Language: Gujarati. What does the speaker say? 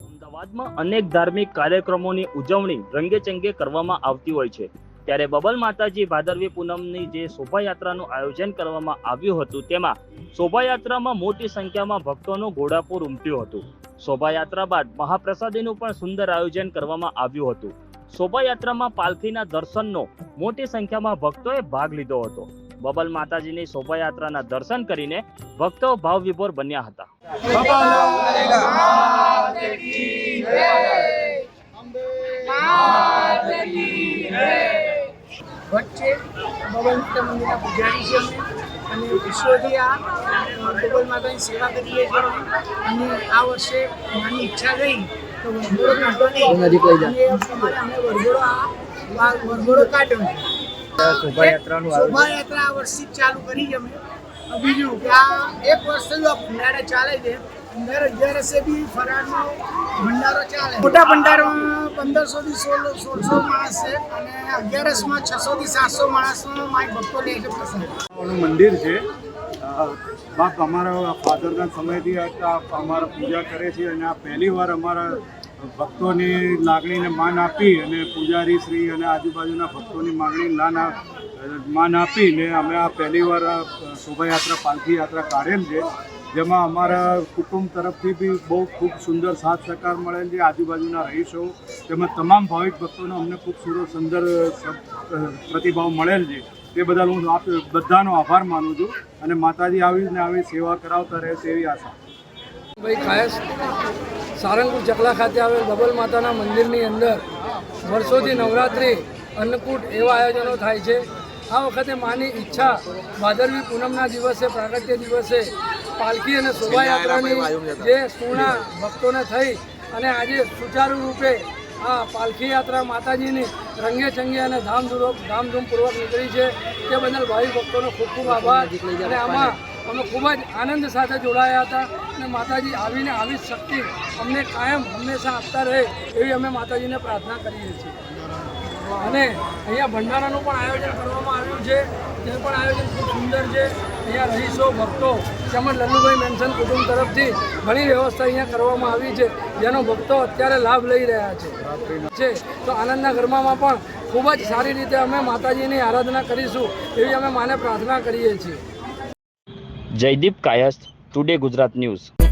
અમદાવાદમાં અનેક ધાર્મિક કાર્યક્રમોની ઉજવણી રંગેચંગે કરવામાં આવતી હોય છે. ત્યારે બબલ માતાજી ભાદરવી પૂનમની જે શોભાયાત્રાનું આયોજન કરવામાં આવ્યું હતું, તેમાં શોભાયાત્રામાં મોટી સંખ્યામાં ભક્તોનું ઘોડાપુર ઉમટ્યું હતું. શોભાયાત્રા બાદ મહાપ્રસાદીનું પણ સુંદર આયોજન કરવામાં આવ્યું હતું. શોભાયાત્રામાં પાલખીના દર્શનનો મોટી સંખ્યામાં ભક્તોએ ભાગ લીધો હતો. બબલ માતાજીની શોભાયાત્રાના દર્શન કરીને ભક્તો ભાવવિભોર બન્યા હતા. ભટ્ટ છે માતા મંદિરના પૂજારી છે અમે. અને વિશ્વથી આ ગોગલ માતાની સેવા કરીએ છીએ અને આ વર્ષે મારી ઈચ્છા ગઈ તો વરઘોડો કાઢવાની. અને અમે વરઘોડો આ વરઘોડો કાઢ્યો શોભાયાત્રા આ વર્ષથી ચાલુ કરી છે અમે. બીજું કે આ એક વર્ષ થયું આ ચાલે છે. દર અગિયારસે બી ફરાળનો ભંડારો ચાલે. મોટા ભંડારામાં પંદરસો થી સોળ સોળસો માણસ છે અને અગિયારસમાં છસો થી સાતસો માણસનો માય ભક્તો લે છે પ્રસાદ. મંદિર છે. બાપ અમારા ફાધરના સમયથી અમારા પૂજા કરે છે અને આ પહેલી વાર અમારા ભક્તોની લાગણીને માન આપી અને પૂજારી શ્રી અને આજુબાજુના ભક્તોની માગણી ના માન આપીને અમે આ પહેલી વાર આ શોભાયાત્રા પાલખી યાત્રા કાઢેલ છે. જેમાં અમારા કુટુંબ તરફથી બી બહુ ખૂબ સુંદર સાથ સહકાર મળેલ છે. આજુબાજુના રહીશો તેમજ તમામ ભાવિક ભક્તોનો અમને ખૂબ સુંદર સુંદર પ્રતિભાવ મળેલ છે. તે બદલ હું આપ બધાનો આભાર માનું છું અને માતાજી આવીને આવી સેવા કરાવતા રહે તેવી આશા. ભાઈ ખાસ સારંગપુર ચકલા ખાતે આવેલ બબલ માતાના મંદિરની અંદર વર્ષોથી નવરાત્રિ અન્નકૂટ એવા આયોજનો થાય છે. આ વખતે માની ઈચ્છા ભાદરવી પૂનમના દિવસે પ્રાગટ્ય દિવસે પાલખી અને શોભાયાત્રાની જે પૂર્ણા ભક્તોને થઈ અને આજે સુચારુ રૂપે આ પાલખી યાત્રા માતાજીની રંગે ચંગે અને ધામધૂમ ધામધૂમપૂર્વક નીકળી છે. તે બદલ ભાવિ ભક્તોનો ખૂબ ખૂબ આભાર. અને આમાં અમે ખૂબ જ આનંદ સાથે જોડાયા હતા અને માતાજી આવીને આવી શક્તિ અમને કાયમ હંમેશા આપતા રહે એવી અમે માતાજીને પ્રાર્થના કરીએ છીએ. અને અહીંયા ભંડારાનું પણ આયોજન કરવામાં આવ્યું છે તે પણ આયોજન ખૂબ સુંદર છે. અહીંયા રહીશો, ભક્તો, તેમજ લલ્લુભાઈ મેન્શન કુટુંબ તરફથી ઘણી વ્યવસ્થા અહીંયા કરવામાં આવી છે, જેનો ભક્તો અત્યારે લાભ લઈ રહ્યા છે. છે, તો આનંદના ગરબામાં પણ ખૂબ જ સારી રીતે અમે માતાજીની આરાધના કરીશું એવી અમે માને પ્રાર્થના કરીએ છીએ. Jaydeep Kayastha Today Gujarat News.